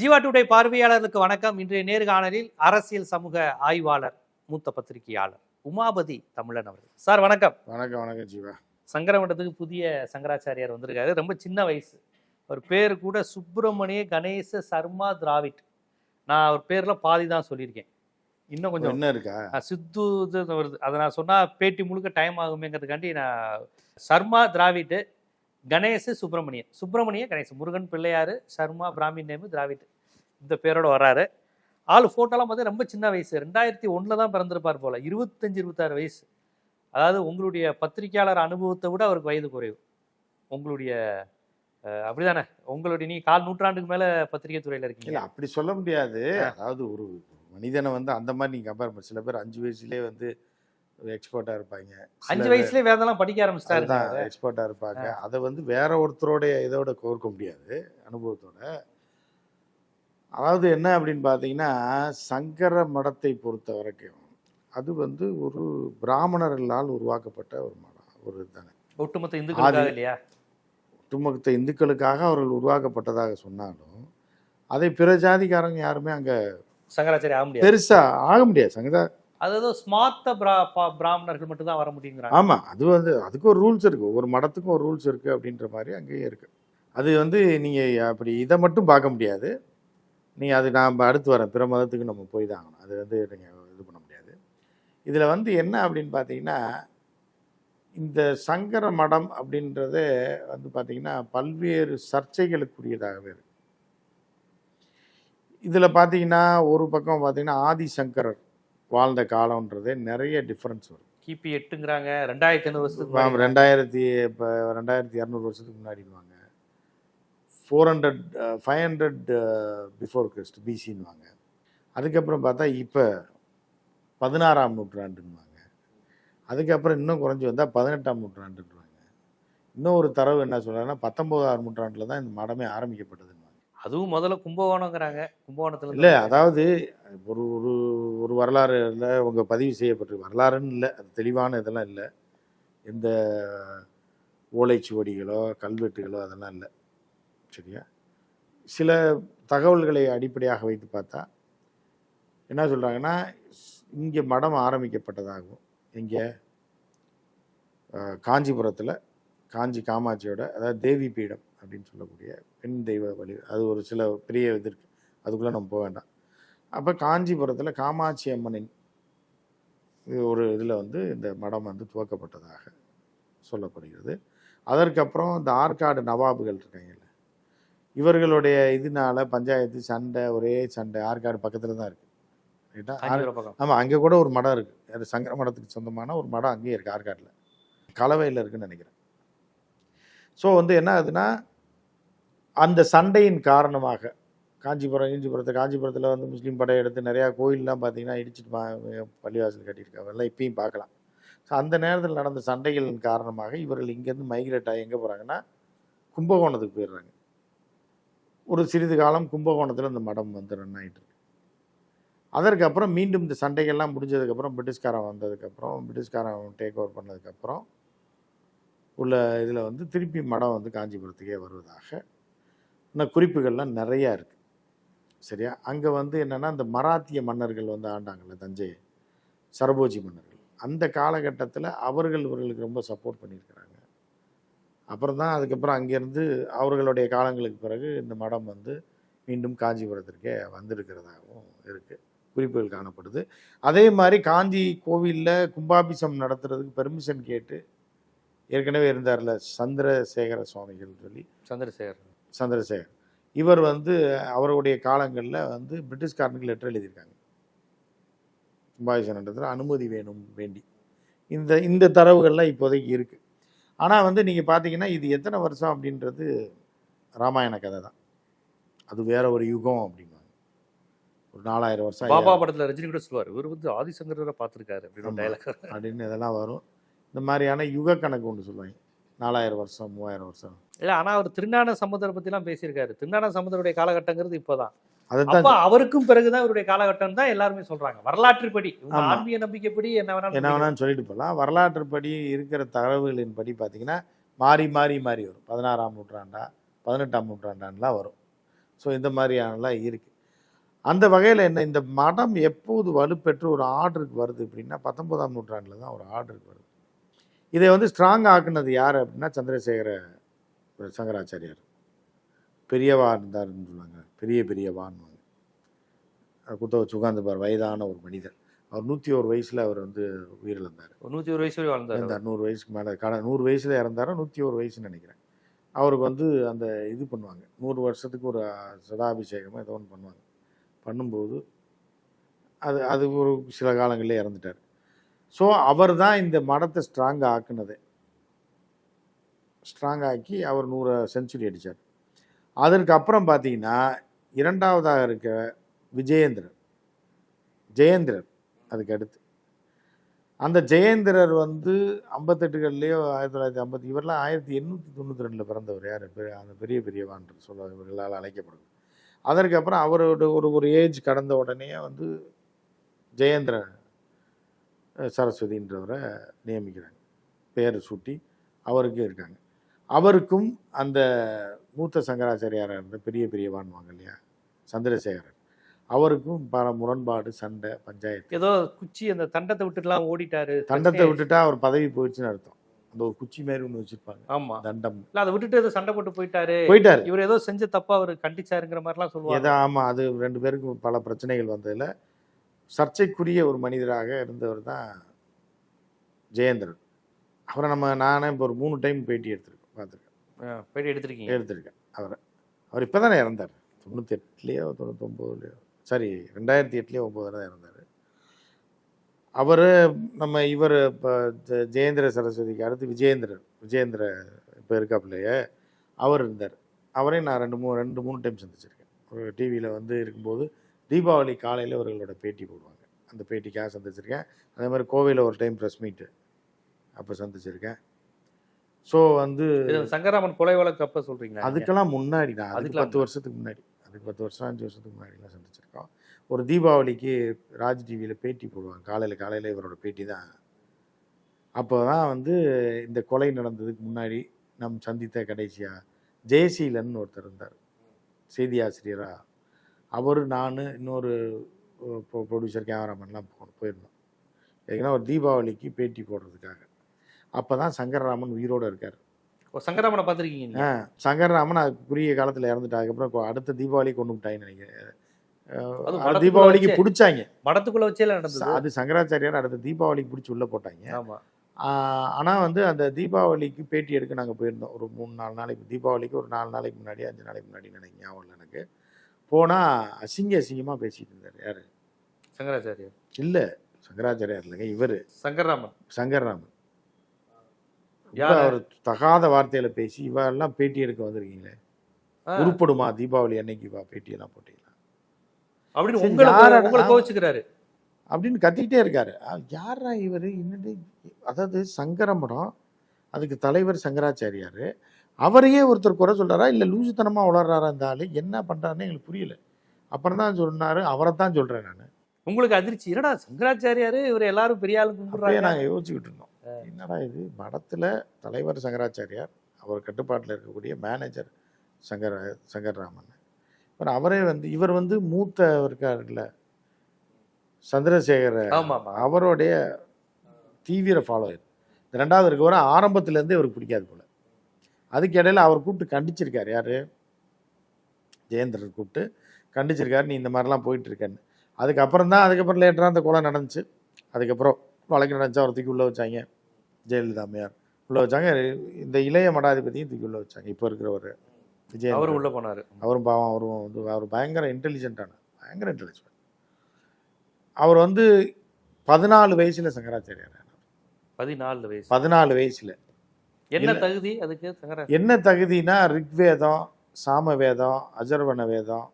Jeeva today பார்வையாளர்களுக்கு வணக்கம். இன்றைய நேர்காணலில் அரசியல் சமூக ஆய்வாளர் மூத்த பத்திரிகையாளர் உமாபதி தமிழன் அவர்கள். சார் வணக்கம். வணக்கம் வணக்கம் ஜீவா. சங்கரமண்டத்துக்கு புதிய சங்கராச்சாரியார் வந்திருக்காரு. ரொம்ப சின்ன வயசு. அவர் பேர் கூட சுப்பிரமணிய கணேச சர்மா திராவிட். நான் அவர் பேர்ல பாதி தான் சொல்லியிருக்கேன். இன்னும் கொஞ்சம் என்ன இருக்கா? சித்து வருது. அதை நான் சொன்னா பேட்டி முழுக்க டைம் ஆகுமேங்கிறதுக்காண்டி நான் Sharma Dravid Ganesha Subramanian. Subramania Ganesan Murugan Pillaiyar Sharma Brahmin name Dravid. இந்த பேரோட வர்றாரு. ஆள் ஃபோட்டோலாம் பார்த்தா ரொம்ப சின்ன வயசு. ரெண்டாயிரத்தி ஒன்றில் தான் பிறந்திருப்பார் போல. இருபத்தஞ்சு இருபத்தாறு வயசு. அதாவது உங்களுடைய பத்திரிக்கையாளர் அனுபவத்தை விட அவருக்கு வயது குறைவு. உங்களுடைய அப்படிதானே? உங்களுடைய நீ கால் நூற்றாண்டுக்கு மேல பத்திரிகை துறையில இல்ல இருக்கீங்க அப்படி சொல்ல முடியாது. அதாவது ஒரு மனிதனை வந்து அந்த மாதிரி நீங்க கம்பேர் பண்ண சில பேர் அஞ்சு வயசுலயே வந்து எக்ஸ்பர்ட்டா இருப்பாங்க. அஞ்சு வயசுலயே வேதெல்லாம் படிக்க ஆரம்பிச்சிட்டாரு எக்ஸ்பர்ட்டா இருப்பாங்க. அதை வந்து வேற ஒருத்தரோட இதோட கோர்க்க முடியாது அனுபவத்தோட. அதாவது என்ன அப்படின்னு பார்த்தீங்கன்னா சங்கர மடத்தை பொறுத்த வரைக்கும் அது வந்து ஒரு பிராமணர்களால் உருவாக்கப்பட்ட ஒரு மடம். ஒரு தானே ஒட்டுமொத்த இந்துக்களுக்காக ஆதி- இல்லையா? ஒட்டுமொத்த இந்துக்களுக்காக அவர்கள் உருவாக்கப்பட்டதாக சொன்னாலும் அதை பிற ஜாதிக்காரங்க யாருமே அங்க சங்கராச்சாரி ஆக முடியாது. பெருசா ஆக முடியாது. சங்கதா அது ஏதோ ஸ்மார்த்த பிரா பிராமணர்கள் மட்டும் தான் வர முடியுங்கிறாங்க. ஆமாம் அது வந்து அதுக்கு ஒரு ரூல்ஸ் இருக்குது ஒவ்வொரு மடத்துக்கும் ஒரு ரூல்ஸ் இருக்குது அப்படின்ற மாதிரி அங்கேயும் இருக்குது அது வந்து நீங்கள் அப்படி இதை மட்டும் பார்க்க முடியாது. நீ அது நாம் அடுத்து வரேன். பிற மதத்துக்கு நம்ம போய் தான் ஆகணும். அது வந்து நீங்கள் இது பண்ண முடியாது. இதில் வந்து என்ன அப்படின்னு பார்த்தீங்கன்னா இந்த சங்கர மடம் அப்படின்றத வந்து பார்த்தீங்கன்னா பல்வேறு சர்ச்சைகளுக்குரியதாகவே இருக்கு. இதில் பார்த்தீங்கன்னா ஒரு பக்கம் பார்த்தீங்கன்னா ஆதிசங்கரர். வாழ்ந்த காலம்ன்றதே நிறைய டிஃப்ரென்ஸ் வரும். கிபி எட்டுங்கிறாங்க. ரெண்டாயிரத்தி ஐநூறு வருஷத்துக்கு. ரெண்டாயிரத்தி இப்போ ரெண்டாயிரத்தி இரநூறு வருஷத்துக்கு முன்னாடினுவாங்க four hundred five hundred before Christ பிசின்னுவாங்க அதுக்கப்புறம் பார்த்தா இப்போ பதினாறாம் நூற்றாண்டுன்னுவாங்க அதுக்கப்புறம் இன்னும் குறைஞ்சி வந்தால் பதினெட்டாம் நூற்றாண்டுன்னுவாங்க இன்னும் ஒரு தரவு என்ன சொல்கிறாங்கன்னா பத்தொம்போதாம் நூற்றாண்டில் தான் இந்த மடமே ஆரம்பிக்கப்பட்டதுன்னுவாங்க அதுவும் முதல்ல கும்பகோணங்கிறாங்க. கும்பகோணத்துல இல்லை அதாவது ஒரு ஒரு ஒரு வரலாறுல உங்க பதிவு செய்யப்பட்டிருக்கு. வரலாறுன்னு இல்லை அது தெளிவான இதெல்லாம் இல்லை. எந்த ஓலைச்சுவடிகளோ கல்வெட்டுகளோ அதெல்லாம் இல்லை. சரியா? சில தகவல்களை அடிப்படையாக வைத்து பார்த்தா என்ன சொல்கிறாங்கன்னா இங்கே மடம் ஆரம்பிக்கப்பட்டதாகவும் இங்கே காஞ்சிபுரத்தில் காஞ்சி காமாட்சியோட அதாவது தேவி பீடம் அப்படின்னு சொல்லக்கூடிய பெண் தெய்வ வழி அது ஒரு சில பெரிய இது இருக்குது அதுக்குள்ளே நம்ம போக வேண்டாம். அப்போ காஞ்சிபுரத்தில் காமாட்சி அம்மனின் ஒரு இதில் வந்து இந்த மடம் வந்து துவக்கப்பட்டதாக சொல்லப்படுகிறது. அதற்கப்புறம் இந்த ஆற்காடு நவாபுகள் இருக்காங்கல்ல இவர்களுடைய இதனால பஞ்சாயத்து சண்டை ஒரே சண்டை ஆற்காடு பக்கத்தில் தான் இருக்குது ரைட்டா ஆமாம் அங்கே கூட ஒரு மடம் இருக்குது அது சங்கர மடத்துக்கு சொந்தமான ஒரு மடம் அங்கேயே இருக்குது ஆற்காட்டில் கலவையில் இருக்குன்னு நினைக்கிறேன். ஸோ வந்து என்ன ஆகுதுன்னா அந்த சண்டையின் காரணமாக காஞ்சிபுரம் ஈஞ்சிபுரத்தை காஞ்சிபுரத்தில் வந்து முஸ்லீம் படை எடுத்து நிறையா கோயிலெலாம் பார்த்தீங்கன்னா இடிச்சிட்டு பா- பள்ளிவாசல் கட்டியிருக்காங்க. எல்லாம் இப்பயும் பார்க்கலாம். ஸோ அந்த நேரத்தில் நடந்த சண்டைகளின் காரணமாக இவர்கள் இங்கேருந்து மைக்ரேட் ஆகி எங்கே போகிறாங்கன்னா கும்பகோணத்துக்கு போயிடுறாங்க. ஒரு சிறிது காலம் கும்பகோணத்தில் இந்த மடம் வந்து ரன் ஆகிட்டு அதற்கப்புறம் மீண்டும் இந்த சண்டைகள்லாம் முடிஞ்சதுக்கப்புறம் பிரிட்டிஷ்காரன் வந்ததுக்கப்புறம் பிரிட்டிஷ்காரன் டேக் ஓவர் பண்ணதுக்கப்புறம் உள்ள இதில் வந்து திருப்பி மடம் வந்து காஞ்சிபுரத்துக்கே வருவதாக இன்னும் குறிப்புகள்லாம் நிறையா இருக்குது சரியா? அங்கே வந்து என்னென்னா இந்த மராத்திய மன்னர்கள் வந்து ஆண்டாங்கல்ல தஞ்சை சரபோஜி மன்னர்கள். அந்த காலகட்டத்தில் அவர்கள் இவர்களுக்கு ரொம்ப சப்போர்ட் பண்ணியிருக்கிறாங்க. அப்புறம் தான் அதுக்கப்புறம் அங்கேருந்து அவர்களுடைய காலங்களுக்கு பிறகு இந்த மடம் வந்து மீண்டும் காஞ்சிபுரத்திற்கே வந்திருக்கிறதாகவும் இருக்குது குறிப்புகள் காணப்படுது. அதே மாதிரி காஞ்சி கோவிலில் கும்பாபிஷம் நடத்துறதுக்கு பெர்மிஷன் கேட்டு ஏற்கனவே இருந்தார்ல சந்திரசேகர சுவாமிகள் சொல்லி. சந்திரசேகர் சந்திரசேகர். இவர் வந்து அவருடைய காலங்களில் வந்து பிரிட்டிஷ்காரனுக்கு லெட்டர் எழுதியிருக்காங்க. கும்பாபிஷேகம் நடத்துகிற அனுமதி வேணும் வேண்டி. இந்த இந்த தரவுகள்லாம் இப்போதைக்கு இருக்குது ஆனால் வந்து நீங்கள் பார்த்தீங்கன்னா இது எத்தனை வருஷம் அப்படின்றது ராமாயண கதை தான். அது வேற ஒரு யுகம் அப்படிம்பாங்க. ஒரு நாலாயிரம் வருஷம் பாபா படத்துல ரஜினி கூட சொல்லுவார் இவர் வந்து ஆதிசங்கரரை பார்த்திருக்காரு அப்படின்னு அப்படின்னு இதெல்லாம் வரும். இந்த மாதிரியான யுக கணக்கு ஒன்று சொல்லுவாங்க. நாலாயிரம் வருஷம் மூவாயிரம் வருஷம். இல்ல ஆனா அவர் திருஞான சமுதரை பத்தி எல்லாம் பேசியிருக்காரு. திருஞான சமுதருடைய காலகட்டங்கிறது இப்போதான். அப்ப அவருக்கும் பிறகுதான் இவருடைய காலகட்டம் தான் எல்லாருமே சொல்றாங்க. வரலாற்றுப்படி. ஆன்மீக நம்பிக்கைப்படி என்ன என்ன வேணாலும் வேணாலும் சொல்லிட்டு போகலாம் வரலாற்றுப்படி இருக்கிற தகவல்களின் படி பார்த்தீங்கன்னா மாறி மாறி மாறி வரும். பதினாறாம் நூற்றாண்டா பதினெட்டாம் நூற்றாண்டான்லாம் வரும். ஸோ இந்த மாதிரியானலாம் இருக்குது அந்த வகையில் என்ன இந்த மடம் எப்போது வலுப்பெற்று ஒரு ஆர்டருக்கு வருது அப்படின்னா பத்தொன்பதாம் நூற்றாண்டில் தான் ஒரு ஆர்டருக்கு வருது. இதை வந்து ஸ்ட்ராங் ஆக்குனது யார் அப்படின்னா சந்திரசேகர சங்கராச்சாரியார். பெரியவா இருந்தாருன்னு சொல்லுவாங்க. பெரிய பெரியவான்னு. குத்த வச்சு உட்காந்துப்பார் வயதான ஒரு மனிதர். அவர் நூற்றி ஒரு வயசில் அவர் வந்து உயிரிழந்தார். நூத்தி ஒரு வயசு வாழ்ந்தாரு நூறு வயசுக்கு மேலே கட நூறு வயசில் இறந்தாரோ நூற்றி ஒரு வயசுன்னு நினைக்கிறேன். அவருக்கு வந்து அந்த இது பண்ணுவாங்க. நூறு வருஷத்துக்கு ஒரு சதாபிஷேகமோ ஏதோ ஒன்று பண்ணுவாங்க. பண்ணும்போது அது அது ஒரு சில காலங்களிலே இறந்துட்டார். ஸோ அவர் தான் இந்த மடத்தை ஸ்ட்ராங் ஆக்குனது. ஸ்ட்ராங் ஆக்கி அவர் நூறு செஞ்சுரி அடித்தார் அதற்கு அப்புறம் பார்த்தீங்கன்னா இரண்டாவதாக இருக்க விஜயேந்திரர். ஜெயேந்திரர் அதுக்கு அடுத்து அந்த ஜெயேந்திரர் வந்து ஐம்பத்தெட்டுகள்லேயோ ஆயிரத்தி தொள்ளாயிரத்தி ஐம்பத்தி இவரெல்லாம் ஆயிரத்தி எண்ணூற்றி தொண்ணூற்றி ரெண்டில் பிறந்தவர் யார்? பெரிய அந்த பெரிய பெரியவான் சொல்ல இவர்களால் அழைக்கப்படுது அதற்கப்புறம் அவரோட ஒரு ஒரு ஏஜ் கடந்த உடனே வந்து ஜெயேந்திரன் சரஸ்வதின்றவரை நியமிக்கிறாங்க. பேர் சூட்டி அவருக்கு இருக்காங்க. அவருக்கும் அந்த மூத்த சங்கராச்சாரியாராக இருந்த பெரிய பெரியவான்வாங்க இல்லையா? சந்திரசேகரர் அவருக்கும் பல முரண்பாடு சண்டை பஞ்சாயத்து. ஏதோ குச்சி அந்த தண்டத்தை விட்டுலாம் ஓடிட்டாரு. தண்டத்தை விட்டுட்டா அவர் பதவி போயிடுச்சுன்னு அர்த்தம். அந்த ஒரு குச்சி மாதிரி ஒன்று வச்சிருப்பாங்க. ஆமா. தண்டம். இல்ல அதை விட்டுட்டு ஏதோ சண்டை போட்டு போயிட்டாரு. போயிட்டாரு. இவர் ஏதோ செஞ்ச தப்பா அவர் கண்டிச்சாருங்கிற மாதிரிலாம் ஏதோ சொல்லுவாங்க ஆமாம் அது ரெண்டு பேருக்கும் பல பிரச்சனைகள் வந்ததில் சர்ச்சைக்குரிய ஒரு மனிதராக இருந்தவர் தான் ஜெயேந்திரன். அவரை நம்ம நானே இப்போ ஒரு மூணு டைம் பேட்டி எடுத்திருக்கேன் பார்த்துருக்கேன். பேட்டி எடுத்திருக்கீங்க. எடுத்திருக்கேன் அவரை. அவர் இப்போ தானே இறந்தார். தொண்ணூற்றி எட்டுலேயோ தொண்ணூத்தொம்போதுலையோ. சாரி ரெண்டாயிரத்தி எட்டுலேயோ ஒம்போதில் தான் இறந்தார். அவர் நம்ம இவர் இப்போ ஜெயேந்திர சரஸ்வதிக்கு அடுத்து விஜயேந்திரர் விஜயேந்திர இப்போ இருக்காப்புலையே அவர் இருந்தார். அவரையும் நான் ரெண்டு மூணு ரெண்டு மூணு டைம் சந்திச்சிருக்கேன். ஒரு டிவியில் வந்து இருக்கும்போது தீபாவளி காலையில் அவர்களோட பேட்டி போடுவாங்க. அந்த பேட்டிக்காக சந்திச்சிருக்கேன்? அதே மாதிரி கோவையில் ஒரு டைம் ப்ரெஸ் மீட்டு அப்போ சந்திச்சிருக்கேன். ஸோ வந்து சங்கராமன் கொலை வழக்கு அப்ப சொல்றீங்களா நீங்க? அதுக்கெல்லாம் முன்னாடி தான் அதுக்கு பத்து வருஷத்துக்கு முன்னாடி அதுக்கு பத்து வருஷம் அஞ்சு வருஷத்துக்கு முன்னாடிலாம் சந்திச்சிருக்கோம். ஒரு தீபாவளிக்கு ராஜ் டிவியில் பேட்டி போடுவாங்க. காலையில் காலையில் இவரோட பேட்டி தான். அப்போ தான் வந்து இந்த கொலை நடந்ததுக்கு முன்னாடி நம் சந்தித்த கடைசியாக ஜெயசீலன் ஒருத்தர் இருந்தார். செய்தி ஆசிரியராக அவர் நான் இன்னொரு ப்ரொடியூசர் கேமராமேன்லாம் போ போயிருந்தோம். ஏன்னா ஒரு தீபாவளிக்கு பேட்டி போடுறதுக்காக. அப்போ தான் சங்கரராமன் உயிரோடு இருக்கார். பாத்திருக்கீங்க நீங்க? ஆ சங்கரராமன் அது குறுகிய காலத்தில் இறந்துட்டு அதுக்கப்புறம் அடுத்த தீபாவளி கொண்டு விட்டாங்கன்னு நினைக்கிறேன். தீபாவளிக்கு. பிடிச்சாங்க. மடத்துக்குள்ள வச்சே நடந்தது? அது சங்கராச்சாரியார் அடுத்த தீபாவளிக்கு பிடிச்சி உள்ளே போட்டாங்க. ஆமா. ஆனால் வந்து அந்த தீபாவளிக்கு பேட்டி எடுக்க நாங்கள் போயிருந்தோம். ஒரு மூணு நாலு நாளைக்கு. தீபாவளிக்கு ஒரு நாலு நாளைக்கு முன்னாடி அஞ்சு நாளைக்கு முன்னாடி நினைக்க ஞாபகம் இல்லை எனக்கு. போனால் அசிங்க அசிங்கமாக பேசிட்டு இருந்தார். யார்? சங்கராச்சாரியர் இல்லை சங்கராச்சாரியார் இல்லைங்க இவர். சங்கர்ராமன். யாரு? அவர் தகாத வார்த்தையில பேசி இவெல்லாம் பேட்டி எடுக்க வந்திருக்கீங்களே? உருப்படுமா தீபாவளி அன்னைக்கு வா பேட்டியெல்லாம் போட்டீங்களா? அப்படின்னு கோவிச்சுக்கிறாரு. அப்படின்னு கத்திக்கிட்டே இருக்காரு. யாரா இவர்? என்னது? அதாவது சங்கரமடம் அதுக்கு தலைவர் சங்கராச்சாரியார். அவரையே ஒருத்தர் குறை சொல்றாரா? இல்லை லூசுத்தனமாக வளர்றாரா இந்த ஆளு? என்ன பண்ணுறாருன்னு எங்களுக்கு புரியல. அப்புறம் தான் சொன்னார் அவரை தான் சொல்கிறேன் நான். உங்களுக்கு அதிர்ச்சி. என்னடா சங்கராச்சாரியாரு? இவர் எல்லாரும் பெரிய ஆளு கும்பிடுறாங்க. நாங்கள் யோசிச்சுக்கிட்டு இருந்தோம். என்னடா இது? மடத்தில் தலைவர் சங்கராச்சாரியார் அவர் கட்டுப்பாட்டில் இருக்கக்கூடிய மேனேஜர் சங்கர சங்கர்ராமன். அப்புறம் அவரே வந்து இவர் வந்து மூத்த இருக்காருல்ல சந்திரசேகர அவருடைய தீவிர ஃபாலோயர் இந்த ரெண்டாவது இருக்கவரை ஆரம்பத்துலேருந்தே இவருக்கு பிடிக்காது போல. அதுக்கு இடையில அவர் கூப்பிட்டு கண்டிச்சிருக்காரு. யாரு? ஜெயேந்திரன் கூப்பிட்டு கண்டிச்சிருக்காரு. நீ இந்த மாதிரிலாம் போயிட்டு இருக்கேன்னு அதுக்கப்புறம் தான் அதுக்கப்புறம் லேட்டராக அந்த கொலை நடந்துச்சு. அதுக்கப்புறம் வழக்கு நடந்துச்சு. அவர் தூக்கி உள்ளே வச்சாங்க. ஜெயலலிதா அம்மையார். உள்ளே வச்சாங்க. இந்த இளைய மடாதிபதியும் தூக்கி உள்ளே வச்சாங்க. இப்போ இருக்கிறவர் விஜய் அவரும் உள்ள போனாரு. அவரும் பாவம் அவரும் வந்து அவர் பயங்கர இன்டெலிஜென்ட்டான பயங்கர இன்டெலிஜென்ட் அவர் வந்து பதினாலு வயசுல சங்கராச்சாரியார். பதினாலு வயசு. பதினாலு வயசுல. என்ன. தகுதி? அதுக்கு சங்கரா என்ன தகுதினா ரிக்வேதம் சாம வேதம் அஜர்வண வேதம்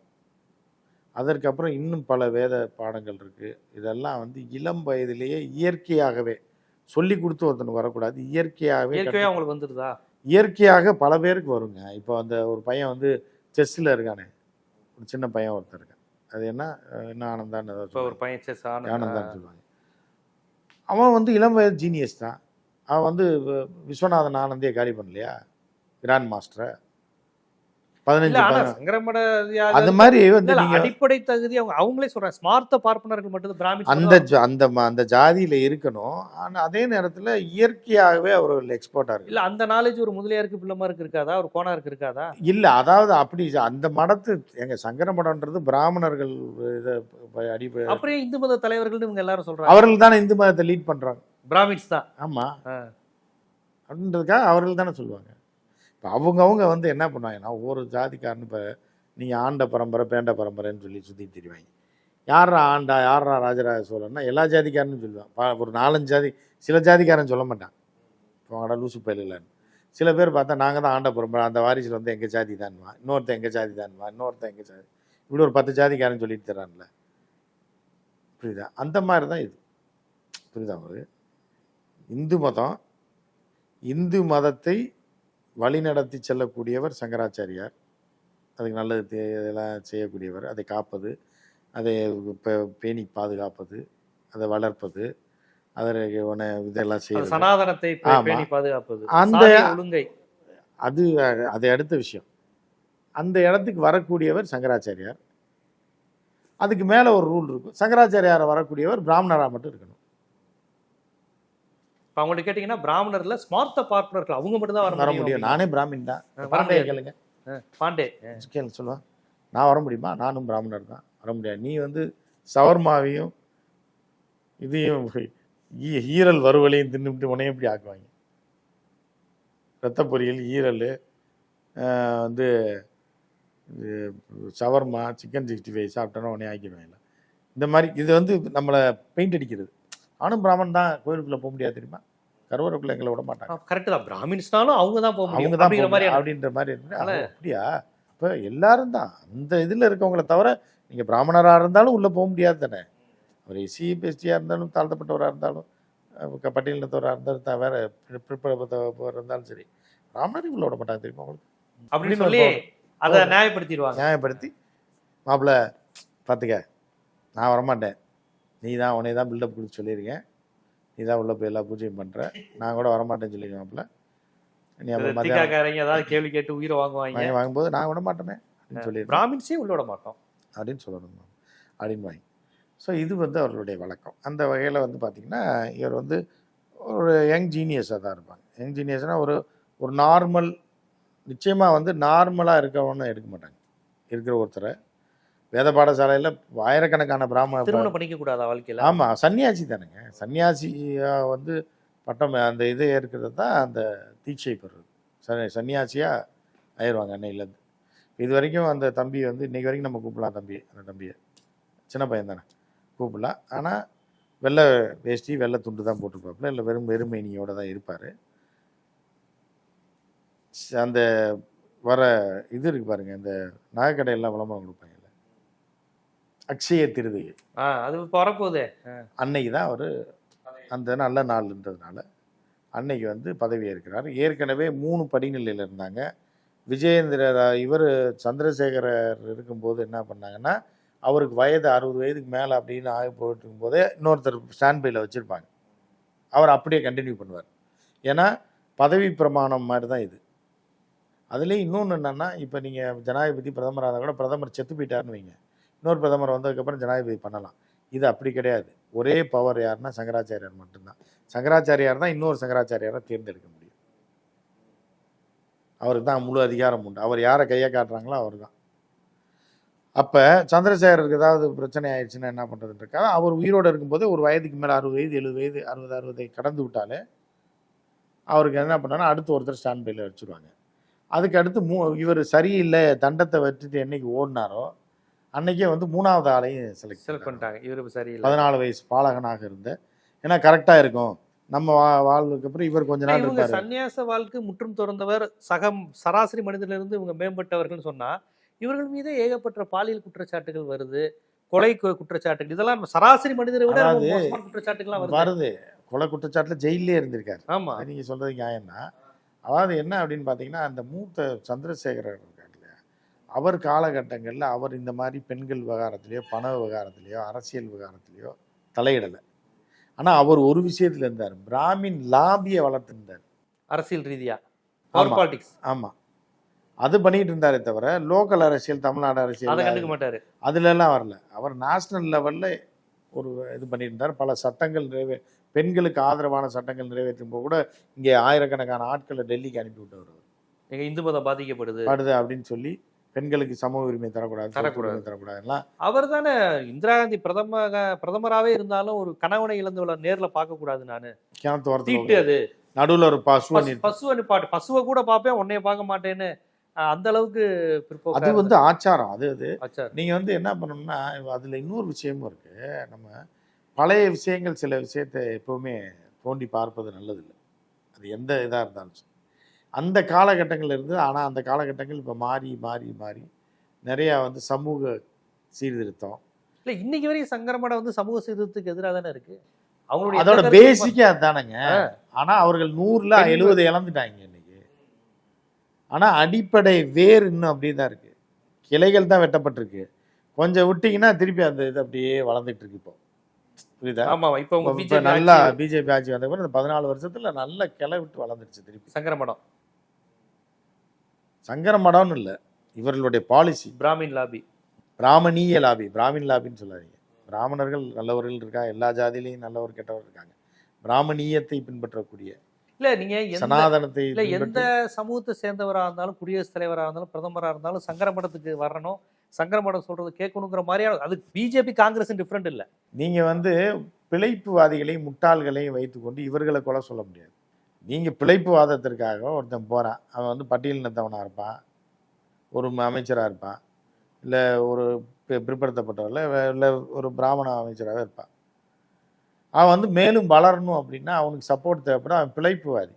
அதற்கப்புறம் இன்னும் பல வேத பாடங்கள் இருக்கு. இதெல்லாம் வந்து இளம் வயதிலேயே இயற்கையாகவே சொல்லி கொடுத்து ஒருத்தனுக்கு வரக்கூடாது. இயற்கையாகவே உங்களுக்கு வந்துருதா? இயற்கையாக பல பேருக்கு வருங்க. இப்போ அந்த ஒரு பையன் வந்து செஸ்ஸில் இருக்கானே. ஒரு சின்ன பையன் ஒருத்தன் இருக்கான். அது என்ன? என்ன ஆனந்தான்னு ஒரு. பையன் செஸ் ஆனந்தான்னு சொல்லுவாங்க. அவன் வந்து இளம் வயது ஜீனியஸ் தான். அவன் வந்து விஸ்வநாதன் ஆனந்தே காலி பண்ணலையா? கிராண்ட் மாஸ்டரை அந்த மாதிரி வந்து அடிப்படை தகுதி அவங்க அவங்களே சொல்றாங்க. ஸ்மார்த்த பார்ப்பனர்கள் மட்டும் பிராமின்ஸ் அந்த அந்த அந்த ஜாதியில இருக்கணும். ஆனா அதே நேரத்துல இயற்கையாகவே அவர்கள் எக்ஸ்போர்ட்டா இருக்கு இல்ல அந்த நாலேஜ் ஒரு முதலியாருக்கு பிள்ளைமாருக்கு இருக்காதா? ஒரு கோணாருக்கு இருக்காதா? இல்ல அதாவது அப்படி அந்த மடத்து எங்க சங்கர மடம்ன்றது பிராமணர்கள் இதை அடிப்படை அப்படியே இந்து மத தலைவர்கள் இவங்க எல்லாரும் சொல்றாங்க? அவர்கள் தானே இந்து மதத்தை லீட் பண்றாங்க. பிராமின்ஸ் தான். ஆமா. ஆ. அப்படின்றதுக்காக அவர்கள் தானே சொல்லுவாங்க. இப்போ அவங்கவுங்க வந்து என்ன பண்ணுவாங்கன்னா ஒவ்வொரு ஜாதிக்காரன் இப்போ நீங்கள் ஆண்ட பரம்பரை பேண்ட பரம்பரைன்னு சொல்லி சுற்றி திரிவாங்க. யாரா ஆண்டா யாரா ராஜராஜ சோழன்னா எல்லா ஜாதிக்காரனும் சொல்லுவான். ஒரு நாலஞ்சு ஜாதி சில ஜாதிக்காரன் சொல்ல மாட்டான். போங்கடா லூசு பயிலான்னு சில பேர் பார்த்தா நாங்கள் தான் ஆண்ட பரம்பரை அந்த வாரிசில் வந்து எங்கள் ஜாதி தான்வா இன்னொருத்தன் எங்கள் ஜாதி தான்வா இன்னொருத்தன் எங்கள் ஜாதி. இப்படி ஒரு பத்து ஜாதிக்காரன் சொல்லிட்டு தரான்ல புரியுதா? அந்த மாதிரி தான் இது. புரியுதா உங்களுக்கு? இந்து மதம் இந்து மதத்தை வழிநடத்தி செல்லக்கூடியவர் சங்கராச்சாரியார். அதுக்கு நல்லது இதெல்லாம் செய்யக்கூடியவர். அதை காப்பது அதை பேணி பாதுகாப்பது அதை வளர்ப்பது அதை உன இதெல்லாம் செய்யறது சனாதனத்தை. பேணி பாதுகாப்பது. அந்த- ஒழுங்கை. அது அது அடுத்த விஷயம். அந்த இடத்துக்கு வரக்கூடியவர் சங்கராச்சாரியார். அதுக்கு மேலே ஒரு ரூல் இருக்கும். சங்கராச்சாரியாரை வரக்கூடியவர் பிராமணராக மட்டும் இருக்கணும். இப்ப அவங்கள்ட்ட கேட்டீங்கன்னா பிராமணர்ல ஸ்மார்த்த பார்ப்பனர்கள் அவங்க மட்டும் தான் வர முடியும் நானே பிராமின் தான். பாண்டே. கேளுங்க. பாண்டே. கேளு சொல்லுவான் நான் வர முடியுமா? நானும் பிராமணர் தான். வர முடியாது. நீ வந்து சவர்மாவையும் இதையும் ஈ- ஈரல் வறுவலையும் தின்னுபிட்டு உனையும் எப்படி ஆக்குவாங்க? ரத்த பொரியல் ஈரல் வந்து இது சவர்மா சிக்கன் சிக்ஸ்டி ஃபைவ் சாப்பிட்டோன்னா உடனே ஆக்கிடுவாங்க இந்த மாதிரி இது வந்து நம்மளை பெயிண்ட் அடிக்கிறது. ஆணும் பிராமணன் தான் கோயிலுக்குள்ளே போக முடியாது தெரியுமா? கருவறைக்குள்ள எங்களை விட மாட்டாங்க. கரெக்ட் தான். பிராமின்ஸ்னாலும் அவங்க தான் போக அவங்க முடியும். தான் அப்படின்ற மாதிரி அப்படியா? இப்போ எல்லாரும் தான். அந்த இதில் இருக்கவங்கள தவிர நீங்கள் பிராமணராக இருந்தாலும் உள்ளே போக முடியாது தானே? ஒரு எஸ்சி எஸ்டியாக இருந்தாலும் தாழ்த்தப்பட்டவராக இருந்தாலும் பட்டியலினத்தவராக இருந்தாலும் வேற பிற- பிற்படுத்தப்பட்டவராக இருந்தாலும் சரி. பிராமணரை உள்ள விட மாட்டாங்க தெரியுமா உங்களுக்கு? அப்படின்னு சொல்லி அதை நியாயப்படுத்திடுவாங்க. நியாயப்படுத்தி மாப்பிள்ள பார்த்துக்க நான் வரமாட்டேன். நீ தான் உன்னை தான் பில்டப் கொடுத்து சொல்லியிருக்கேன். நீ தான் உள்ள போய் எல்லா பூஜையும் பண்ணுற நான் கூட வரமாட்டேன்னு சொல்லியிருக்கேன் மாப்பிள்ள நீ அப்புறம் மத்தியானம் திகாக்காரங்க ஏதாவது கேள்வி கேட்டு உயிரை வாங்குவாங்க. வாங்கி வாங்கும்போது நான் விட மாட்டேனே அப்படின்னு சொல்லியிருக்கேன். பிராமின்ஸே உள்ள விட மாட்டோம் அப்படின்னு சொல்லணும் அப்படின்னு வாங்கி. ஸோ இது வந்து அவர்களுடைய வழக்கம். அந்த வகையில் வந்து பார்த்திங்கன்னா இவர் வந்து ஒரு யங் ஜீனியஸாக தான் இருப்பாங்க. யங் ஜீனியஸ்னால் ஒரு ஒரு நார்மல் நிச்சயமாக வந்து நார்மலாக இருக்கவன்னு எடுக்க மாட்டாங்க. இருக்கிற ஒருத்தரை வேத பாடசாலையில் ஆயிரக்கணக்கான பிராமண திருமணம் பண்ணிக்க கூடாதா வாழ்க்கையில? ஆமாம் சன்னியாசி தானேங்க. சன்னியாசியா வந்து பட்டம் அந்த இது ஏற்கிறது தான் அந்த தீட்சை பெறுறது. ச சன்னியாசியாக ஆயிடுவாங்க அன்னையிலேருந்து. இது வரைக்கும் அந்த தம்பி வந்து இன்னைக்கு வரைக்கும் நம்ம கூப்பிடலாம் தம்பி அந்த தம்பியை. சின்ன பையன் தானே. கூப்பிடலாம். ஆனால் வெள்ளை வேஷ்டி வெள்ளை துண்டு தான் போட்டிருப்பாப்புல. இல்லை வெறும் வெறுமேனியோட தான் இருப்பார். அந்த வர இது இருக்கு பாருங்க இந்த நகைக்கடையெல்லாம் விளம்பரம் கொடுப்பாங்கல்ல அக்ஷய திருதிகை ஆ, அது வரப்போகுதே அன்னைக்கு தான் அவர் அந்த நல்ல நாள்ன்றதுனால அன்னைக்கு வந்து பதவி ஏற்கிறார். ஏற்கனவே மூணு படிநிலையில் இருந்தாங்க. விஜயேந்திர இவர் சந்திரசேகரர் இருக்கும்போது என்ன பண்ணாங்கன்னா அவருக்கு வயது அறுபது வயதுக்கு மேலே அப்படின்னு ஆகி போயிட்டு இருக்கும்போதே இன்னொருத்தர் ஸ்டாண்ட் பையில் வச்சுருப்பாங்க. அவர் அப்படியே கண்டினியூ பண்ணுவார். ஏன்னா பதவி பிரமாணம் மாதிரி தான் இது. அதுலேயும் இன்னொன்று என்னென்னா இப்போ நீங்கள் ஜனாதிபதி பிரதமராக இருந்தால் கூட பிரதமர் செத்து போயிட்டாருன்னு வைங்க. இன்னொரு பிரதமர் வந்ததுக்கப்புறம் ஜனாதிபதி பண்ணலாம். இது அப்படி கிடையாது. ஒரே பவர் யாருன்னா சங்கராச்சாரியார் மட்டும்தான். சங்கராச்சாரியார் தான் இன்னொரு சங்கராச்சாரியாரை தேர்ந்தெடுக்க முடியும். அவருக்கு தான் முழு அதிகாரம் உண்டு. அவர் யாரை கையை காட்டுறாங்களோ அவர் தான் அப்போ சந்திரசேகருக்கு ஏதாவது பிரச்சனை ஆயிடுச்சுன்னா என்ன பண்ணுறதுன்றக்காக அவர் உயிரோடு இருக்கும்போது ஒரு வயதுக்கு மேலே அறுபது வயது எழுபது வயது அறுபது அறுபதை கடந்து விட்டாலே அவருக்கு என்ன பண்ணாங்கன்னா அடுத்து ஒருத்தர் ஸ்டாண்ட் பையில் வச்சுருவாங்க. அதுக்கு அடுத்து மூ இவர் சரியில்லை தண்டத்தை வச்சுட்டு என்னைக்கு ஓடினாரோ அன்னைக்கே வந்து மூணாவது ஆளையும் செலக்ட் செலக்ட் பண்ணிட்டாங்க. இவரு சரியில்லை. பதினாலு வயசு பாலகனாக இருந்த. ஏன்னா கரெக்டாக இருக்கும். நம்ம வா வாழ்வுக்கு அப்புறம் இவர் கொஞ்ச நாள் இருப்பாரு. சன்னியாச வாழ்க்கை முற்றும் துறந்தவர் சகம் சராசரி மனிதனிலிருந்து இவங்க மேம்பட்டவர்கள்னு சொன்னா இவர்கள் மீதே ஏகப்பட்ட பாலியல் குற்றச்சாட்டுகள் வருது கொலை குற்றச்சாட்டுகள். இதெல்லாம் சராசரி மனிதரை விட குற்றச்சாட்டுகள்லாம் வருது. கொலை குற்றச்சாட்டில் ஜெயிலே இருந்திருக்காரு. ஆமா. அது நீங்கள் சொல்கிறது நியாயம்தான் அதாவது என்ன அப்படின்னு பார்த்தீங்கன்னா அந்த மூத்த சந்திரசேகரர் இருக்கார் அவர் காலகட்டங்களில் அவர் இந்த மாதிரி பெண்கள் விவகாரத்திலையோ பண விவகாரத்திலையோ அரசியல் விவகாரத்திலையோ தலையிடலை. ஆனால் அவர் ஒரு விஷயத்தில் இருந்தார். பிராமின் லாபியை வளர்த்துருந்தார். அரசியல் ரீதியா. பவர் ஆமா. பாலிடிக்ஸ் ஆமாம் அது பண்ணிட்டு இருந்தாரே தவிர லோக்கல் அரசியல் தமிழ்நாடு அதை அரசியல் கண்டுக்க மாட்டாரு. அதுல எல்லாம் வரல. அவர் நேஷனல் லெவல்ல ஒரு இது பண்ணிட்டு இருந்தார் பல சட்டங்கள் நிறைவே பெண்களுக்கு ஆதரவான சட்டங்கள் நிறைவேற்றும் போது கூட இங்கே ஆயிரக்கணக்கான ஆட்களை டெல்லிக்கு அனுப்பி விட்டவர் அவர். எங்க இந்து மதம் பாதிக்கப்படுது. பாடுது அப்படின்னு சொல்லி பெண்களுக்கு சம உரிமை தரக்கூடாது தரக்கூடாது. தரக்கூடாதுலாம் அவர் தானே இந்திரா காந்தி பிரதம பிரதமராவே இருந்தாலும் ஒரு கணவனை இழந்தவள நேர்ல பார்க்க கூடாது நானு. கிணத்து தீட்டு வரத்துல அது. நடுவுல ஒரு பசு பசு- பசுவை நிப்பாட்டு பசுவை கூட பார்ப்பேன் உன்னைய பார்க்க மாட்டேன்னு அந்த அளவுக்கு அது வந்து ஆச்சாரம் அது அது. ஆச்சார் நீங்க வந்து என்ன பண்ணணும்னா அதுல இன்னொரு விஷயமும் இருக்கு. நம்ம பழைய விஷயங்கள் சில விஷயத்தை எப்பவுமே தோண்டி பார்ப்பது நல்லதில்லை. அது எந்த இதாக இருந்தாலும் அந்த காலகட்டங்கள்ல இருந்து ஆனால் அந்த காலகட்டங்கள் இப்போ மாறி மாறி மாறி நிறையா வந்து சமூக சீர்திருத்தம். இல்ல இன்னைக்கு வரைக்கும் சங்கரமடம் வந்து சமூக சீர்திருத்தத்துக்கு எதிராக தானே இருக்கு? அவங்களுடைய அதோட பேசிக்கே அதுதானங்க ஆனா அவர்கள் நூறுல. எழுபது இழந்துட்டாங்க இன்னைக்கு. ஆனா அடிப்படை வேர் இன்னும் அப்படியே தான் இருக்கு. கிளைகள் தான் வெட்டப்பட்டிருக்கு. கொஞ்சம் விட்டீங்கன்னா திருப்பி அந்த இது அப்படியே வளர்ந்துட்டு இருக்கு இப்போ. புரியுதா? ஆமா இப்ப நல்லா பிஜேபி ஆட்சி வந்த பிறகு பதினாலு வருஷத்துல நல்ல கிளை விட்டு வளர்ந்துருச்சு திருப்பி. சங்கரமடம். சங்கர மடம்னு இல்லை இவர்களுடைய பாலிசி பிராமின் லாபி. பிராமணிய லாபி பிராமின் லாபின்னு சொல்லாதீங்க. பிராமணர்கள் நல்லவர்கள் இருக்காங்க எல்லா ஜாதியிலையும் நல்லவர் கெட்டவர் இருக்காங்க. பிராமணியத்தை பின்பற்றக்கூடிய இல்ல நீங்க எந்த சனாதனத்தை இல்ல எந்த சமூகத்தை சேர்ந்தவரா இருந்தாலும் குடியரசுத் தலைவரா இருந்தாலும் பிரதமரா இருந்தாலும் சங்கரமடத்துக்கு வரணும். சங்கரமடம் சொல்றது கேட்கணுங்கிற மாதிரியான அது பிஜேபி காங்கிரஸ் டிஃபரெண்ட் இல்ல. நீங்க வந்து பிழைப்புவாதிகளையும் முட்டாள்களையும் வைத்துக்கொண்டு இவர்களை கொலை சொல்ல முடியாது. நீங்கள் பிழைப்பு வாதத்திற்காக ஒருத்தன் போகிறான் அவன் வந்து பட்டியலினத்தவனாக இருப்பான். ஒரு அமைச்சராக இருப்பான். இல்லை ஒரு பிற்படுத்தப்பட்டவரில் இல்லை ஒரு பிராமண அமைச்சராகவே இருப்பான். அவன் வந்து மேலும் வளரணும் அப்படின்னா அவனுக்கு சப்போர்ட் தேவைப்படும். அவன் பிழைப்புவாதி.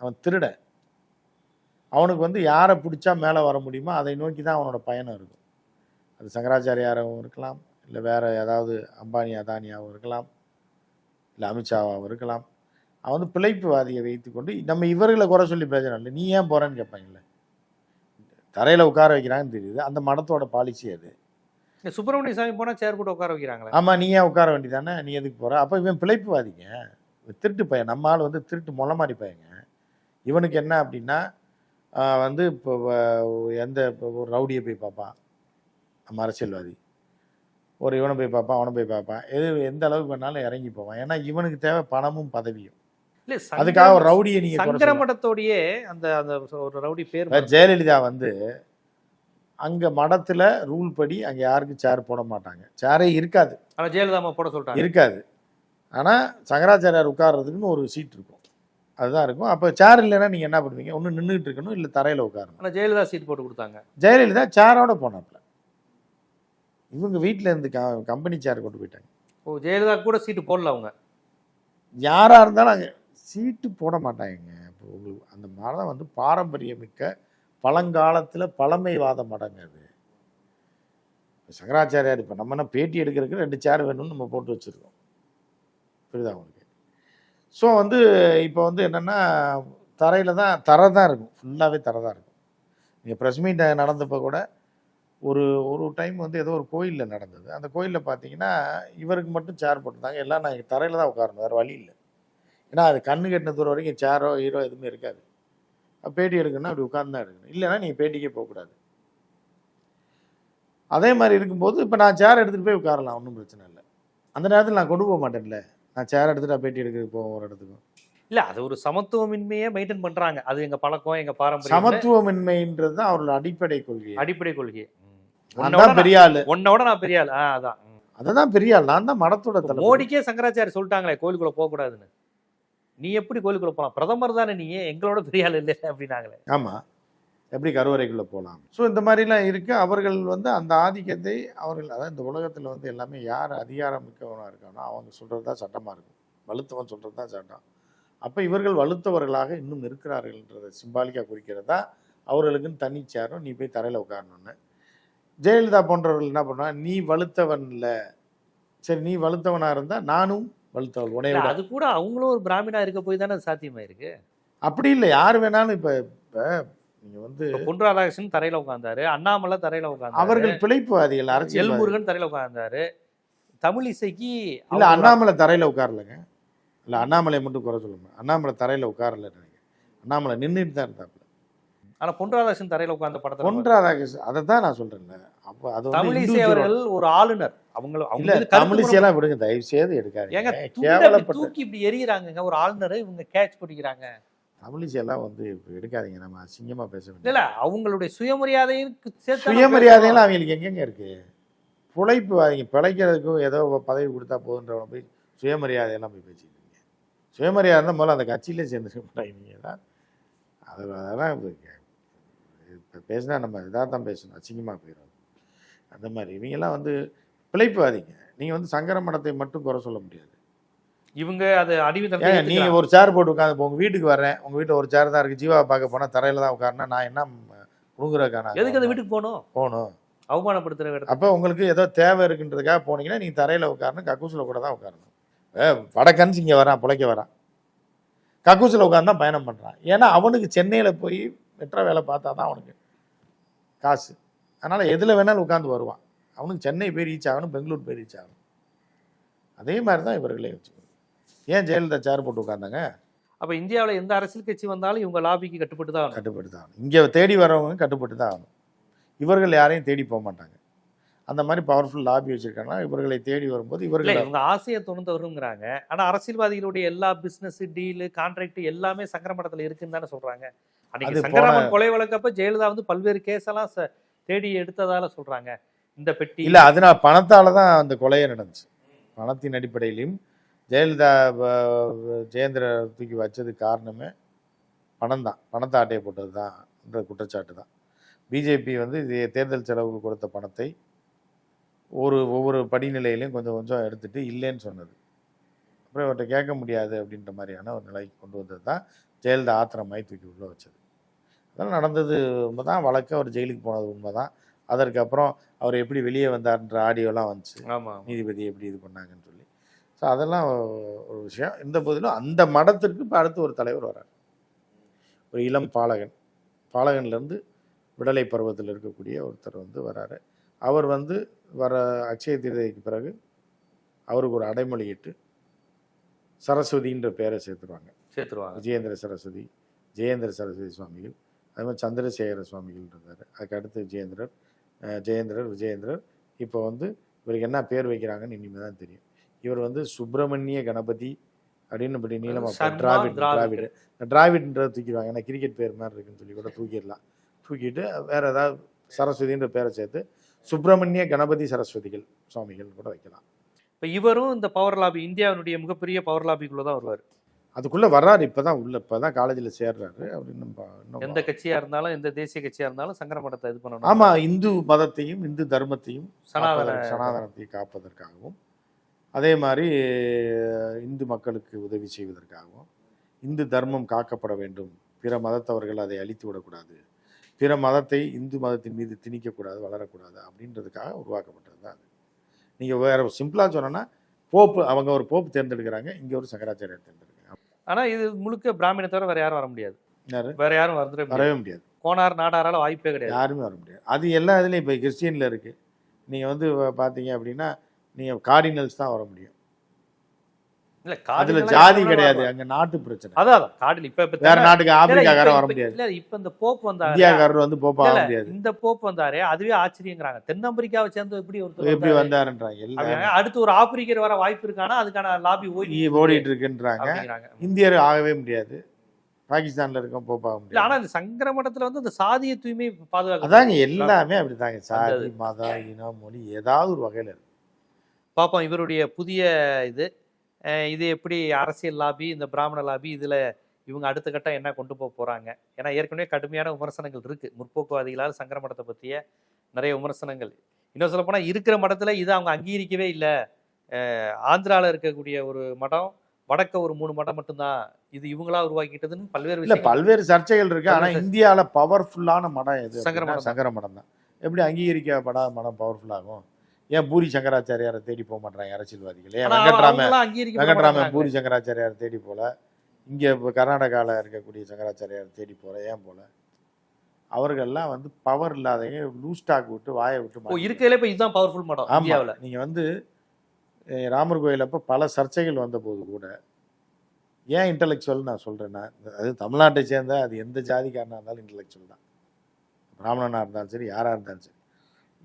அவன் திருடன். அவனுக்கு வந்து யாரை பிடிச்சா மேலே வர முடியுமோ அதை நோக்கி தான் அவனோட பயணம் இருக்கும். அது சங்கராச்சாரியாராகவும் இருக்கலாம் இல்லை வேறு ஏதாவது அம்பானி அதானியாகவும் இருக்கலாம் இல்லை அமித்ஷாவாகவும் இருக்கலாம். அவன் வந்து பிழைப்புவாதியை வைத்துக்கொண்டு நம்ம இவர்களை குறை சொல்லி பிரயோஜனம் இல்லை. நீ ஏன் போறேன்னு கேட்பாங்கல்ல. தரையில் உட்கார வைக்கிறாங்கன்னு தெரியுது. அந்த மடத்தோட பாலிசி அது. சுப்பிரமணிய சாமி போனா சேர் கூட உட்கார வைக்கிறாங்களே. ஆமா நீ ஏன் உட்கார வேண்டியதானே? நீ எதுக்கு போற? அப்போ இவன் பிழைப்புவாதிங்க. திருட்டு பையன். நம்ம ஆள் வந்து திருட்டு மொளை மாதிரி பையங்க. இவனுக்கு என்ன அப்படின்னா வந்து இப்போ எந்த இப்போ ஒரு ரவுடியை போய் பார்ப்பான். நம்ம அரசியல்வாதி. ஒரு இவனை போய் பார்ப்பான் அவனை போய் பார்ப்பான். எது எந்த அளவுக்கு வேணாலும் இறங்கி போவான். ஏன்னா இவனுக்கு தேவை பணமும் பதவியும். இல்ல அதுக்காக ஒரு ரவுடியை நீங்க குறை சொல்லலாம். சங்கரமடத்தோடயே அந்த அந்த ஒரு ரவுடி பேர் ஜெயலலிதா வந்து அங்க மடத்துல ரூல் படி அங்க யாருக்கும் சேர் போட மாட்டாங்க. சேரே இருக்காது. ஆனா ஜெயலலிதா போட சொல்லிட்டாங்க. இருக்காது. ஆனா சங்கராச்சாரியார் உட்கார்றதுக்குன்னு ஒரு சீட் இருக்கும். அதுதான் இருக்கும். அப்போ சேர் இல்லைன்னா நீங்க என்ன பண்ணுவீங்க? ஒண்ணு நின்றுட்டு இருக்கணும் இல்ல தரையில உட்காரணும். ஆனா ஜெயலலிதா சீட் போட்டு கொடுத்தாங்க. ஜெயலலிதா சேரோட போனாப்ல இவங்க வீட்ல இருந்து கம்பெனி சேர் கொண்டு போயிட்டாங்க. ஓ ஜெயலலிதா கூட சீட்டு போடல அவங்க. யாரா இருந்தாலும் அங்க சீட்டு போட மாட்டாங்க இப்போ உங்களுக்கு அந்த மதம் வந்து பாரம்பரியமிக்க பழங்காலத்தில் பழமைவாத மடங்கு அது. சங்கராச்சாரியார் இப்போ நம்ம என்ன பேட்டி எடுக்கிறதுக்கு ரெண்டு சேர் வேணும்னு நம்ம போட்டு வச்சுருக்கோம். புரியுதா உங்களுக்கு? ஸோ வந்து இப்போ வந்து என்னென்னா தரையில் தான் தரை தான் இருக்கும். ஃபுல்லாகவே தரை தான் இருக்கும். நீங்கள் ப்ரெஸ் மீட் நடந்தப்போ கூட ஒரு ஒரு டைம் வந்து ஏதோ ஒரு கோயிலில் நடந்தது. அந்த கோயிலில் பார்த்தீங்கன்னா இவருக்கு மட்டும் சேர் போட்டிருந்தாங்க. எல்லாம் நான் தரையில் தான் உட்காரணும். வேறு வழி இல்லை. ஏன்னா அது கண்ணு கட்டின தூரம் வரைக்கும் சேரோ ஹீரோ எதுவுமே இருக்காது. பேட்டி எடுக்கணும்னா அப்படி உட்கார்ந்து தான் எடுக்கணும். இல்லைன்னா நீங்கள் பேட்டிக்கே போகக்கூடாது. அதே மாதிரி இருக்கும்போது இப்போ நான் சேர் எடுத்துகிட்டு போய் உட்காரலாம் ஒன்றும் பிரச்சனை இல்லை. அந்த நேரத்தில் நான் கொண்டு போக மாட்டேன்ல. நான் சேர் எடுத்துட்டு நான் பேட்டி எடுக்கிறதுக்கு போவோம் ஒரு இடத்துக்கும் இல்ல அது ஒரு சமத்துவமின்மையே மெயின்டைன் பண்றாங்க. அது எங்க பழக்கம் எங்க பாரம்பரியம். சமத்துவமின்மைன்றது தான் அவரோட அடிப்படை கொள்கை. அடிப்படை கொள்கை. நான் தான் பெரிய ஆளு. உன்னோட நான் பெரிய ஆள். ஆ, அதான். ம். அததான் பெரிய ஆள். நான் தான் மடத்தோட மோடிக்கே சங்கராச்சாரி சொல்லிட்டாங்களே கோயிலுக்குள்ள போக கூடாதுன்னு நீ எப்படி கோயிலுக்குள்ள போலாம்? பிரதமர் தானே நீ எங்களோட பெரிய ஆள் இல்லை அப்படின்னாங்களே. ஆமா. எப்படி கருவறைக்குள்ள போகலாம் ஸோ இந்த மாதிரிலாம் இருக்கு. அவர்கள் வந்து அந்த ஆதிக்கத்தை அவர்கள் அதாவது இந்த உலகத்துல வந்து எல்லாமே யார் அதிகாரம் மிக்கவனாக இருக்கானோ அவங்க சொல்றது தான் சட்டமா இருக்கும். வலுத்தவன் சொல்றது தான் சட்டம். அப்ப இவர்கள் வலுத்தவர்களாக இன்னும் இருக்கிறார்கள்ன்றதை சிம்பாலிக்கா குறிக்கிறதா அவர்களுக்குன்னு தனி சேரும் நீ போய் தரையில உட்காரணும்னு. ஜெயலலிதா போன்றவர்கள் என்ன பண்ணுவா நீ வலுத்தவன் இல்ல. சரி நீ வலுத்தவனா இருந்தா நானும் இல்ல, விட. அது கூட அவங்களும் ஒரு பிராமணா இருக்க போய் தானே அது சாத்தியமா இருக்கு அப்படி இல்லை யார் வேணாலும் இப்ப இப்ப நீங்க வந்து பொன் ராதாகிருஷ்ணன் தரையில உட்கார்ந்தாரு அண்ணாமலை தரையில உட்கார்ந்தாரு அவர்கள் பிழைப்புவாதிகள் அரசியல் எல்முருகன் தரையில உட்கார்ந்தாரு தமிழ் இசைக்கு இல்ல அண்ணாமலை தரையில உட்காரலங்க இல்ல அண்ணாமலை மட்டும் குறை சொல்லுங்க. அண்ணாமலை தரையில உட்காரல நினைக்கிறேன். அண்ணாமலை நின்றுட்டு தான் இருந்தாப்புல. ஆனா பொன் ராதாகிருஷ்ணன் தரையில உட்கார்ந்த படத்துல பொன் ராதாகிருஷ்ணன் அதை தான் நான் சொல்றேன்ல. அப்போ அது தமிழிசை individual- அவர்கள் ஒரு ஆளுநர். அவங்க அவங்க தமிழிசையெல்லாம் விடுங்க தயவு செய்து ஏங்க எடுக்காதீங்க தூக்கி இப்படி எறியறாங்கங்க ஒரு ஆளுநர் இவங்க கேட்ச் பிடிக்கிறாங்க. தமிழிசையெல்லாம் வந்து எடுக்காதீங்க நம்ம அசிங்கமா பேச வேண்டிய இல்ல அவங்களுடைய சுயமரியாதையும் சேர்த்து சுயமரியாதையெல்லாம் அவங்களுக்கு எங்கெங்க இருக்கு? பிழைப்பு அவங்க பிழைக்கிறதுக்கும் ஏதோ பதவி கொடுத்தா போதுன்றவங்க போய் சுயமரியாதையெல்லாம் போய் பேசிட்டு இருக்கீங்க. சுயமரியாதை இருந்தால் முதல்ல அந்த கட்சியிலே சேர்ந்துக்க மாட்டாங்க தான் அது அதெல்லாம் இப்போ பேசினா நம்ம இதாக தான் பேசணும் அசிங்கமாக போயிடும். அந்த மாதிரி இவங்கெல்லாம் வந்து பிழைப்புவாதீங்க நீங்கள் வந்து சங்கர மடத்தை மட்டும் குறை சொல்ல முடியாது. இவங்க அது அடிவிதத்தை நீங்கள் ஒரு சேர் போட்டு உட்காந்து உங்கள் வீட்டுக்கு வரேன் உங்கள் வீட்டில் ஒரு சேர் தான் இருக்குது ஜீவா பார்க்க போனால் தரையில் தான் உட்காருனா நான் என்ன கொடுங்குறக்கான எதுக்கு அந்த வீட்டுக்கு போகணும்? போகணும். அவமானப்படுத்துற இடத்துல அப்போ உங்களுக்கு ஏதோ தேவை இருக்குன்றதுக்காக போனீங்கன்னா நீங்கள் தரையில் உட்காரணும் கக்கூசில் கூட தான் உட்காரணும். வடக்கன்ஸ் இங்கே வரான் பிழைக்க வரான். கக்கூசில் உட்காந்து தான் பயணம் பண்ணுறான் ஏன்னா அவனுக்கு சென்னையில் போய் மெட்ரோ வேலை பார்த்தா தான் அவனுக்கு காசு. அதனால் எதில் வேணாலும் உட்காந்து வருவான். அவனுக்கு சென்னை போய் ரீச் ஆகணும் பெங்களூர் போய் ரீச் ஆகணும். அதே மாதிரி தான் இவர்களே வச்சுக்கணும். ஏன் ஜெயலலிதா சேர் போட்டு உட்காந்தாங்க அப்ப இந்தியாவுல எந்த அரசியல் கட்சி வந்தாலும் இவங்க லாபிக்கு கட்டுப்பட்டு தான். கட்டுப்பட்டு தான் ஆகணும். இங்கே தேடி வரவங்க கட்டுப்பட்டு தான் ஆகணும். இவர்கள் யாரையும் தேடி போக மாட்டாங்க. அந்த மாதிரி பவர்ஃபுல் லாபி வச்சிருக்காங்கன்னா இவர்களை தேடி வரும்போது இவர்கள் இவங்க ஆசையை துணிந்தவருங்கிறாங்க ஆனா அரசியல்வாதிகளுடைய எல்லா பிசினஸ் டீலு கான்ட்ராக்ட் எல்லாமே சங்கரமடத்துல இருக்குன்னு தானே சொல்றாங்க. அன்னைக்கு சங்கராமன் கொலை வழக்கப்ப ஜெயலலிதா வந்து பல்வேறு கேஸ் எல்லாம் தேடி எடுத்ததால சொல்றாங்க. இந்த பெட்டி இல்லை அதனால பணத்தால தான் அந்த கொலையே நடந்துச்சு. பணத்தின் அடிப்படையிலையும் ஜெயலலிதா ஜெயேந்திர தூக்கி வச்சது காரணமே பணம் தான் பணத்தை ஆட்டையை போட்டது தான் குற்றச்சாட்டு தான் பிஜேபி வந்து இது தேர்தல் செலவுக்கு கொடுத்த பணத்தை ஒரு ஒவ்வொரு படிநிலையிலையும் கொஞ்சம் கொஞ்சம் எடுத்துட்டு இல்லைன்னு சொன்னது. அப்புறம் இவர்கிட்ட கேட்க முடியாது அப்படின்ற மாதிரியான ஒரு நிலைக்கு கொண்டு வந்தது தான் ஜெயலலிதா ஆத்திரமாய் தூக்கி உள்ளே வச்சது. அதெல்லாம் நடந்தது உண்மை தான் வழக்கு அவர் ஜெயிலுக்கு போனது உண்மை தான் அதற்கப்புறம் அவர் எப்படி வெளியே வந்தார்ன்ற ஆடியோலாம் வந்துச்சு. ஆமா நீதிபதி எப்படி இது பண்ணாங்கன்னு சொல்லி. ஸோ அதெல்லாம் ஒரு விஷயம். இந்த போதிலும் அந்த மடத்திற்கு இப்போ அடுத்து ஒரு தலைவர் வரார் ஒரு இளம் பாலகன். பாலகன்லேருந்து விடலை பருவத்தில் இருக்கக்கூடிய ஒருத்தர் வந்து வராரு அவர் வந்து வர அக்ஷய தீர்த்தைக்கு பிறகு அவருக்கு ஒரு அடைமொழியிட்டு சரஸ்வதின்ற பேரை சேர்த்துருவாங்க. சேர்த்துருவாங்க. விஜயேந்திர சரஸ்வதி ஜெயேந்திர சரஸ்வதி சுவாமிகள் அதே மாதிரி சந்திரசேகர சுவாமிகள் இருந்தார். அதுக்கு அடுத்து விஜயேந்திரர் ஜெயேந்திரர் விஜயேந்திரர். இப்போ வந்து இவருக்கு என்ன பேர் வைக்கிறாங்கன்னு இனிமேல் தான் தெரியும். இவர் வந்து சுப்பிரமணிய கணபதி அப்படின்னு இப்படி நீளமா சர்மா டிராவிட் திராவிட். டிராவிட் டிராவிட்ன்றதை தூக்கிடுவாங்க. ஏன்னா கிரிக்கெட் பேர் மாதிரி இருக்குன்னு சொல்லி கூட தூக்கிடலாம். தூக்கிட்டு வேற ஏதாவது சரஸ்வதின்ற பேரை சேர்த்து சுப்பிரமணிய கணபதி சரஸ்வதிகள் சுவாமிகள் கூட வைக்கலாம். இப்ப இவரும் இந்த பவர் லாபி இந்தியாவினுடைய மிகப்பெரிய பவர் லாபிக்குள்ள தான் வருவார். அதுக்குள்ள வர்றாரு இப்பதான் உள்ள இப்பதான் காலேஜில் சேர்றாரு அவர் இன்னும் எந்த கட்சியா இருந்தாலும் எந்த தேசிய கட்சியா இருந்தாலும் சங்கரமடத்தை இது பண்ணணும். ஆமா இந்து மதத்தையும் இந்து தர்மத்தையும் சனாதன காப்பதற்கு- சனாதனத்தை காப்பதற்காகவும் அதே மாதிரி இந்து மக்களுக்கு உதவி செய்வதற்காகவும் இந்து தர்மம் காக்கப்பட வேண்டும். பிற மதத்தவர்கள் அதை அழித்து விடக்கூடாது. பிற மதத்தை இந்து மதத்தின் மீது திணிக்கக்கூடாது வளரக்கூடாது அப்படின்றதுக்காக உருவாக்கப்பட்டது தான் அது. நீங்கள் வேற சிம்பிளாக சொன்னோன்னா போப்பு அவங்க ஒரு போப்பு தேர்ந்தெடுக்கிறாங்க இங்கே ஒரு சங்கராச்சாரியார் தேர்ந்தெடுக்கிறாங்க ஆனா இது முழுக்க பிராமண தவிர வேற யாரும் வர முடியாது. வேற யாரும் வந்துட வரவே முடியாது. கோனார் நாடாரால வாய்ப்பே கிடையாது. யாருமே வர முடியாது. அது எல்லா இதுலேயும் இப்போ கிறிஸ்டியனில் இருக்குது நீங்கள் வந்து பார்த்தீங்க அப்படின்னா நீங்கள் கார்டினல்ஸ் தான் வர முடியும். இல்ல காடுகள்லாம் ஜாதி கிடையாது. அங்க நாட்டு பிரச்சனை. அதான் காடுல இப்ப இப்ப வேற நாட்டுக்கு ஆப்பிரிக்காக்காரன் வர முடியாது. இல்ல இப்ப இந்த போப் வந்தாரு. இந்தியாக்காரர் வந்து இல்ல, வர முடியாது. இந்த போப் வந்தாரே அதுவே ஆச்சரியங்கிறாங்க. தென்னம்பிரிக்காவை சேர்ந்து எப்படி ஒருத்தர் எப்படி வந்தாரு? வந்தாருன்றாங்க. அடுத்து ஒரு ஆப்பிரிக்கர் வர வாய்ப்பு இருக்கானா அதுக்கான லாபி ஓடி ஓடிட்டு இருக்குன்றாங்க. இந்தியர் ஆகவே முடியாது. பாகிஸ்தான்ல இருக்க போப்பா இல்ல முடியாது. ஆனா இந்த சங்கரமடத்துல வந்து இந்த சாதிய தூய்மை பாதுகாக்க அதாங்க எல்லாமே அப்படிதாங்க. சாதி அந்த மதம் இனம் மொழி ஏதாவது ஒரு வகையில இருக்கு. பாப்போம் இவருடைய புதிய இது இது எப்படி அரசியல் லாபி இந்த பிராமண லாபி இதுல இவங்க அடுத்த கட்டம் என்ன கொண்டு போக போறாங்க? ஏன்னா ஏற்கனவே கடுமையான விமர்சனங்கள் இருக்கு. முற்போக்குவாதிகளால் சங்கர மடத்தை பத்திய நிறைய விமர்சனங்கள். இன்னும் சொல்ல போனா இருக்கிற மடத்துல இதை அவங்க அங்கீகரிக்கவே இல்லை. ஆந்திரால இருக்கக்கூடிய ஒரு மடம் வடக்க ஒரு மூணு மடம் மட்டும்தான் இது இவங்களா உருவாக்கிட்டதுன்னு பல்வேறு இல்ல பல்வேறு சர்ச்சைகள் இருக்கு. ஆனா பல்வேறு இந்தியால பவர்ஃபுல்லான மடம் எது சங்கர மடம். சங்கர மடம் தான் எப்படி அங்கீகரிக்கப்படாத மடம் பவர்ஃபுல் ஆகும்? ஏன் பூரி சங்கராச்சாரியாரை தேடி போக மாட்டாங்க அரசியல்வாதிகள்? ஏன் வெங்கட்ராம மாட்டாங்க. பூரி சங்கராச்சாரியார் தேடி போல. இங்க இப்போ கர்நாடகாவில் இருக்கக்கூடிய சங்கராச்சாரியார் தேடி போல. ஏன் போல? அவர்கள்லாம் வந்து பவர் இல்லாதவங்க லூஸ் ஸ்டாக் விட்டு வாயை விட்டு. இருக்கிறதுல இப்ப இதுதான் பவர்ஃபுல் மடம் ஆமா. இந்தியாவுல. நீங்க வந்து ராமர் கோயில் அப்ப பல சர்ச்சைகள் வந்த போது கூட ஏன் இன்டலெக்சுவல் நான் சொல்றேன்னா அது தமிழ்நாட்டை சேர்ந்த அது எந்த ஜாதிக்காரனா இருந்தாலும் இன்டலெக்சுவல் தான். பிராமணனாக இருந்தாலும் சரி யாராக இருந்தாலும் சரி.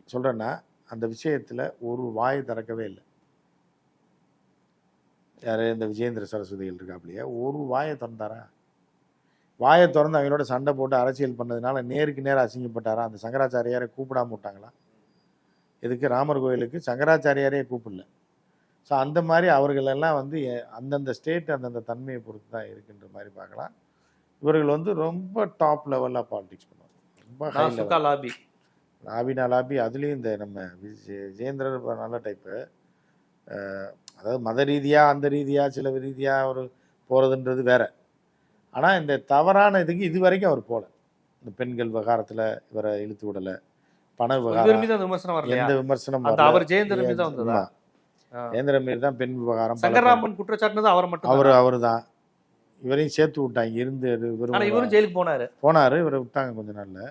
சொல்கிறேன்னா அந்த விஷயத்தில் ஒரு வாயை திறக்கவே இல்லை. யார்? இந்த விஜேந்திர சரஸ்வதிகள் இருக்காப்லையே. ஒரு வாயை திறந்தாரா? வாயை திறந்து அவங்களோட சண்டை போட்டு அரசியல் பண்ணதுனால நேருக்கு நேர் அசிங்கப்பட்டாரா? அந்த சங்கராச்சாரியாரை கூப்பிடாம விட்டாங்களா? இதுக்கு ராமர் கோயிலுக்கு சங்கராச்சாரியாரே கூப்பிடல. ஸோ அந்த மாதிரி அவர்களெல்லாம் வந்து அந்தந்த ஸ்டேட் அந்தந்த தன்மையை பொறுத்து தான் இருக்குன்ற மாதிரி பார்க்கலாம். இவர்கள் வந்து ரொம்ப டாப் லெவலில் பாலிடிக்ஸ் பண்ணுவாங்க. ரொம்ப லாபி லாபினா லாபி அதுலேயும் இந்த நம்ம விஜய் விஜேந்திரர் இப்ப நல்ல டைப்பு அதாவது மத ரீதியாக அந்த ரீதியாக சில ரீதியாக அவர் போகிறதுன்றது வேற. ஆனால் இந்த தவறான இதுக்கு இது வரைக்கும் அவர் போகல இந்த பெண்கள் விவகாரத்தில் இவரை இழுத்து விடலை. பண விவகாரம். மீது விமர்சனம் எந்த விமர்சனம். அவர் ஜெயந்தர் மீது தான் வந்ததா? ஆமா. ஆ. ஜெயந்திர மீர் தான் பெண் விவகாரம் சங்கர்ராமன் குற்றச்சாட்டுனது அவரை மட்டும் அவர் அவர் தான். இவரையும் சேர்த்து விட்டாங்க. இருந்து ஆனா இவர் இவரும் ஜெயிலுக்கு போனாரு. போனார். இவரை விட்டாங்க கொஞ்ச நாள்ல.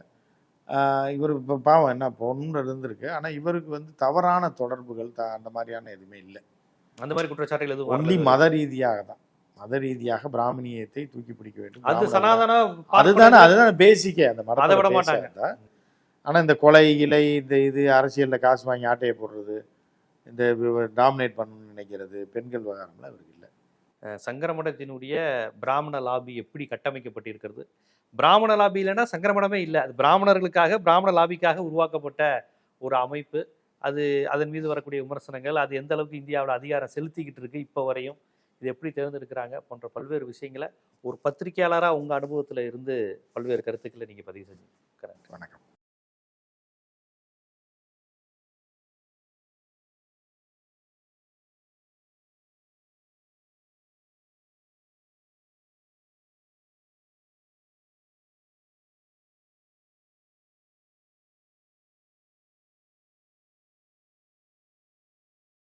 இவர் இப்போ பாவம் என்ன பொண்ணு இருந்திருக்கு. ஆனால் இவருக்கு வந்து தவறான தொடர்புகள் த அந்த மாதிரியான எதுவுமே இல்லை. அந்த மாதிரி குற்றச்சாட்டுகள் எதுவும் ஒன்லி. மத ரீதியாக தான். மத ரீதியாக பிராமணியத்தை தூக்கி பிடிக்க வேண்டும். அது சனாதன அதுதானே அதுதானே பேசிக்கே அந்த அதை விட மாட்டாங்க. பேசிக்கா ஆனா இந்த கொலை இலை இந்த இது அரசியல்ல காசு வாங்கி ஆட்டையை போடுறது இந்த டாமினேட் பண்ணணும்னு நினைக்கிறது பெண்கள் விவகாரம்லாம் அஹ் சங்கரமடத்தினுடைய பிராமண லாபி எப்படி கட்டமைக்கப்பட்டிருக்கிறது? பிராமண லாபி இல்லைன்னா சங்கரமடமே இல்லை. அது பிராமணர்களுக்காக பிராமண லாபிக்காக உருவாக்கப்பட்ட ஒரு அமைப்பு. அது அதன் மீது வரக்கூடிய விமர்சனங்கள் அது எந்த அளவுக்கு இந்தியாவில் அதிகாரம் செலுத்திக்கிட்டு இருக்கு இப்போ வரையும் இது எப்படி தேர்ந்தெடுக்கிறாங்க போன்ற பல்வேறு விஷயங்களை ஒரு பத்திரிகையாளராக உங்கள் அனுபவத்தில் இருந்து பல்வேறு கருத்துக்களை நீங்கள் பதிவு செஞ்சு வணக்கம்.